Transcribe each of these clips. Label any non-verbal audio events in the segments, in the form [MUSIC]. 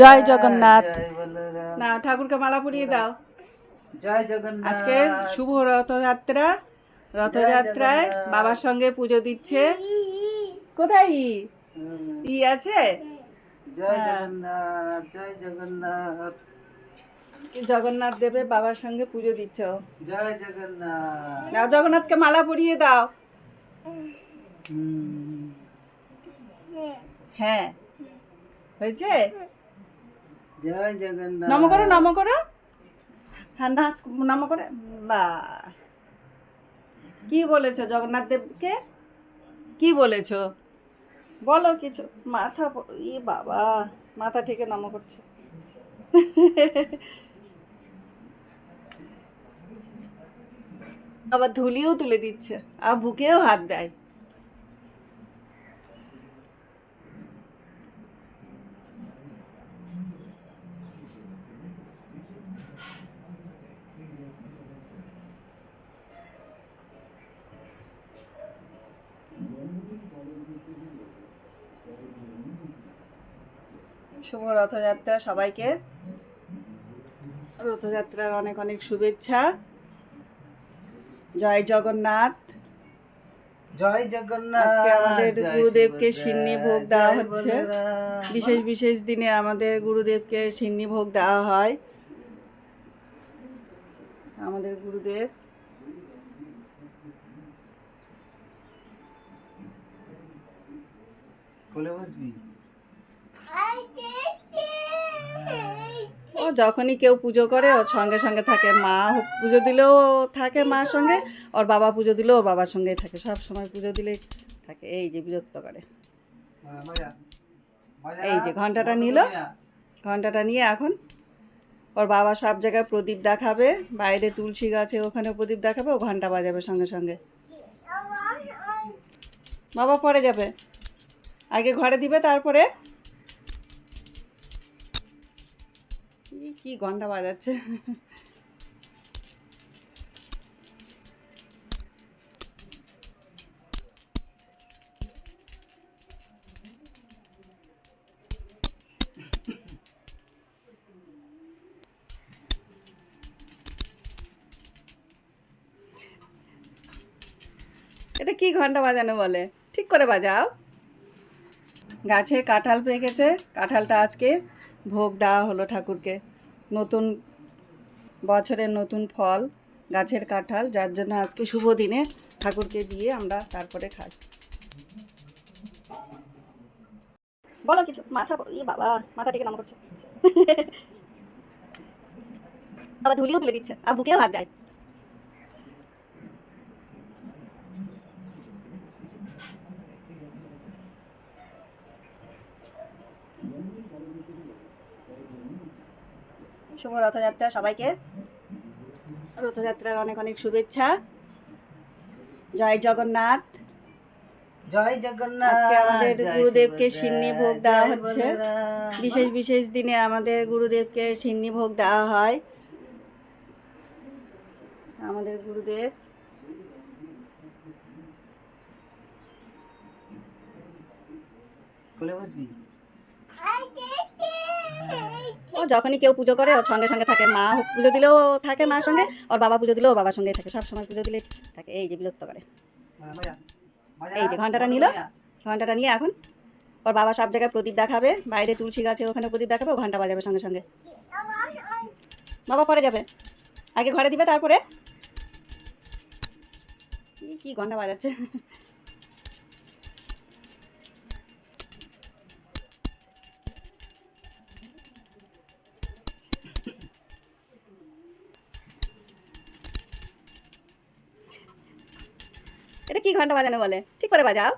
জয় জগন্নাথ। না ঠাকুরকে মালা পরিয়ে দাও। জয় জগন্নাথ। আজকে শুভ রথযাত্রা। রথযাত্রায় বাবার সঙ্গে পুজো দিচ্ছে। কোথায় ই? আছে? জয় জগন্নাথ জয় জগন্নাথ। জগন্নাথ দেবের বাবার সঙ্গে পুজো দিচ্ছ। জয় জগন্নাথ। দাও জগন্নাথকে মালা পরিয়ে দাও। হ্যাঁ। হয়েছে? জয় জগন্নাথ। নম করো নম করো। হ্যাঁ নাচ নম করে বা কি বলেছ জগন্নাথ দেবকে? কি বলেছ? বলো কিছু। মাথা ই বাবা মাথা থেকে নম করছে। আবার ধুলিও তুলে দিচ্ছে আর বুকেও হাত দেয়। শুভ রথযাত্রা সবাইকে। রথযাত্রার অনেক অনেক শুভেচ্ছা। জয় জগন্নাথ। জয় জগন্নাথ আজকে আমাদের গুরুদেবকে সিন্নি ভোগ দেওয়া হচ্ছে। বিশেষ বিশেষ দিনে আমাদের গুরুদেবকে সিন্নি ভোগ দেওয়া হয়। আমাদের গুরুদেব। কোলে বসবি ও যখনই কেউ পুজো করে, ওর সঙ্গে সঙ্গে থাকে। মা পুজো দিলেও থাকে মার সঙ্গে, ওর বাবা পুজো দিলেও ওর বাবার সঙ্গেই থাকে। সব সময় পুজো দিলেই থাকে। এই যে বিরক্ত করে। এই যে ঘন্টাটা নিল। ঘন্টাটা নিয়ে এখন ওর বাবা সব জায়গায় প্রদীপ দেখাবে। বাইরে তুলসী গাছে ওখানে প্রদীপ দেখাবে, ও ঘণ্টা বাজাবে সঙ্গে সঙ্গে। বাবা পরে যাবে। আগে ঘরে দিবে, তারপরে কি ঘণ্টা বাজাচ্ছে? এটা কি ঘণ্টা বাজানো বলে? ঠিক করে বাজাও। গাছে কাঁঠাল পেকেছে। কাঁঠালটা আজকে ভোগ দেওয়া হলো ঠাকুরকে। নতুন বছরের নতুন ফল, গাছের কাঁঠাল, যার জন্য আজকে শুভ দিনে ঠাকুরকে দিয়ে আমরা তারপরে খাই। বলো কিছু, মাথা ই বাবা, মাথা থেকে নাম করছে। আবার ধুলিও তুলে দিচ্ছে, আর বুকেও হাত দেয় শুভ রথযাত্রা সবাইকে। রথযাত্রার অনেক অনেক শুভেচ্ছা। জয় জগন্নাথ। জয় জগন্নাথ আজকে আমাদের গুরুদেবকে সিন্নি ভোগ দেওয়া হচ্ছে। বিশেষ বিশেষ দিনে আমাদের গুরুদেবকে সিন্নি ভোগ দেওয়া হয়। আমাদের গুরুদেব। কোলে বসবি? ও যখনই কেউ পুজো করে, ওর সঙ্গে সঙ্গে থাকে। মা পুজো দিলেও থাকে মার সঙ্গে, ওর বাবা পুজো দিলেও বাবার সঙ্গেই থাকে সব সময় পুজো দিলে থাকে, এই যে বিরক্ত করে। এই যে ঘন্টাটা নিল, ঘন্টাটা নিয়ে এখন ওর বাবা সব জায়গায় প্রদীপ দেখাবে, বাইরে তুলসী গাছে ওখানে প্রদীপ দেখাবে, ও ঘণ্টা বাজাবে সঙ্গে সঙ্গে। বাবা পরে যাবে, আগে ঘরে দিবে তারপরে? কি ঘণ্টা বাজাচ্ছে? সেটা কি ঘণ্টা বাজানো বলে? ঠিক করে বাজাও।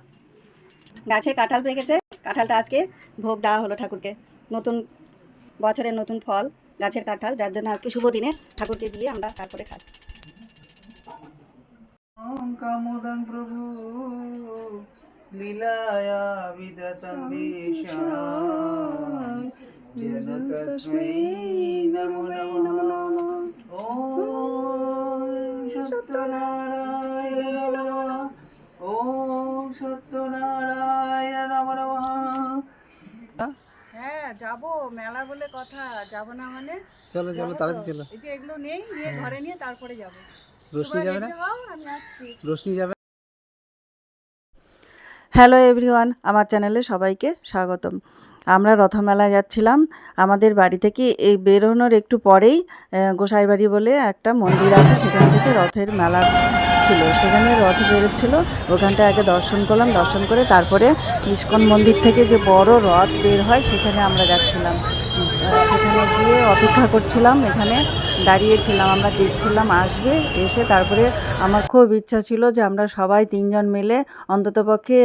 গাছে কাঁঠাল দেখেছে কাঁঠালটা আজকে ভোগ দেওয়া হলো ঠাকুরকে। নতুন বছরের নতুন ফল গাছের কাঁঠাল যার জন্য আজকে শুভ দিনে ঠাকুরকে দিয়ে আমরা তারপরে খাই। প্রভু লীলায়া ও সত্যনারায়ণ। নমঃ হ্যাঁ যাব মেলা বলে কথা যাব না মানে? চলো চলো তাড়াতাড়ি চলো। এই যে এগুলো নেই নিয়ে ঘরে নিয়ে তারপরে যাব। রোশনি যাবে না? আমি আসছি। রোশনি যাবে? হ্যালো এভরিওয়ান আমার চ্যানেলে সবাইকে স্বাগতম। আমরা রথমেলায় যাচ্ছিলাম। আমাদের বাড়ি থেকে এই বেরোনোর একটু পরেই গোসাইবাড়ি বলে একটা মন্দির আছে সেখান থেকে রথের মেলা ছিল। সেখানে রথ বেরোচ্ছিল। ওখানটা আগে দর্শন করলাম। দর্শন করে তারপরে ইস্কন মন্দির থেকে যে বড় রথ বের হয়, সেখানে আমরা যাচ্ছিলাম। সেখানে গিয়ে অপেক্ষা করছিলাম। এখানে দাঁড়িয়েছিলাম। আমরা দেখছিলাম, আসবে, এসে তারপরে আমার খুব ইচ্ছা ছিল যে আমরা সবাই তিনজন মিলে অন্ততপক্ষে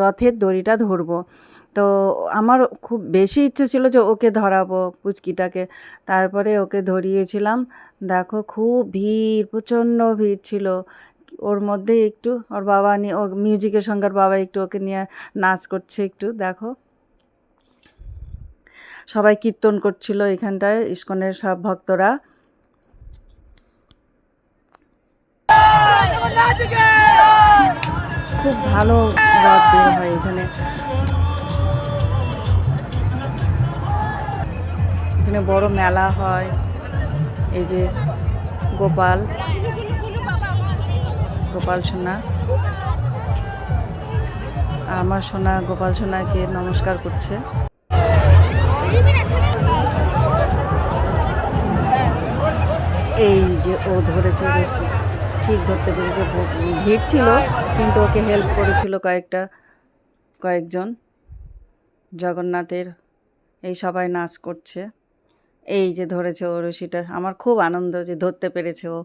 রথের দড়িটা ধরবো। তো আমার খুব বেশি ইচ্ছে ছিল যে ওকে ধরাবো পুচকিটাকে। তারপরে ওকে ধরিয়েছিলাম। দেখো, খুব ভিড়, প্রচণ্ড ভিড় ছিল। ওর মধ্যে একটু ওর বাবা নিয়ে, ও মিউজিকের সঙ্গে বাবা একটু ওকে নিয়ে নাচ করছে একটু, দেখো। সবাই কীর্তন করছিল এখানটায়, ইস্কনের সব ভক্তরা। খুব ভালো হয় এখানে। এখানে বড় মেলা হয়। এই যে গোপাল। গোপাল সোনা আমার সোনা গোপাল সোনাকে নমস্কার করছে। এই যে ও ধরেছে বেশি ঠিক ধরতে পেরেছে ভিড় ছিল কিন্তু ওকে হেল্প করেছিল কয়েকটা, কয়েকজন। জগন্নাথের এই সবাই নাচ করছে। এই যে ধরেছে ও রশিটা আমার খুব আনন্দ যে ধরতে পেরেছে ও।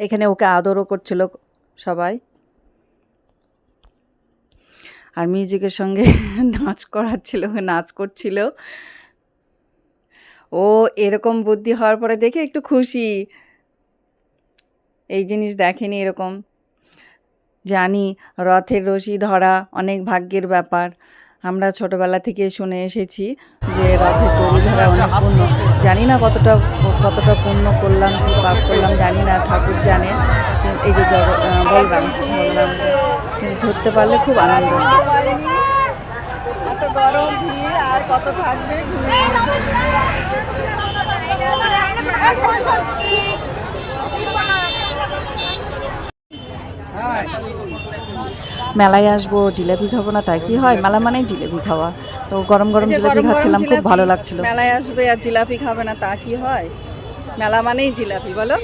এখানে ওকে আদরও করছিল সবাই। আর মিউজিকের সঙ্গে [LAUGHS] নাচ করাচ্ছিল, নাচ করছিল। ও এরকম বুদ্ধি হওয়ার পরে দেখে একটু খুশি। এই জিনিস দেখেনি এরকম। জানি রথের রশি ধরা অনেক ভাগ্যের ব্যাপার। আমরা ছোটবেলা থেকে শুনে এসেছি যে রথের দড়ি ধরা অনেক পুণ্য জানি না কতটা কতটা পুণ্য করলাম কি পাপ করলাম জানি না ঠাকুর জানে। এই যে জগ আহ, বলরাম কিন্তু ধরতে পারলে খুব আনন্দ গরম মেলায় আসব জিলাপি খাব না তাই কি হয়? মেলা মানেই জিলাপি খাওয়া। তো গরম গরম জিলাপি খাচ্ছিলাম খুব ভালো লাগছিল। মেলায় আসবে আর জিলাপি খাবে না তা কি হয়? মেলা মানেই জিলাপি বলো।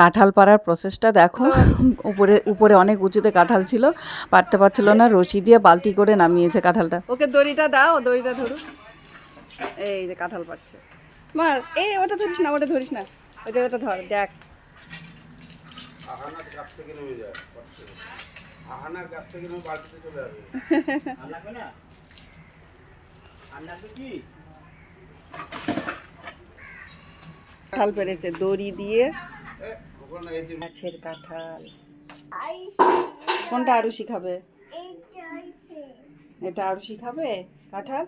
কাঁঠাল পাড়ার প্রসেসটা দেখো। উপরে উপরে অনেক উঁচুতে কাঁঠাল ছিল পারতে পারছিল না রশি দিয়ে বালতি করে নামিয়েছে কাঁঠালটা। ওকে দড়িটা দাও দড়িটা ধরু। এই যে কাঁঠাল পাচ্ছে। মা এই ওটা ধরিস না ওটা ধরিস না। ওটা ওটা ধর দেখ। কাঁঠাল পেরেছে দড়ি দিয়ে গাছের কাঁঠাল। কোনটা আরুষি খাবে? এটা আরুষি খাবে? কাঁঠাল?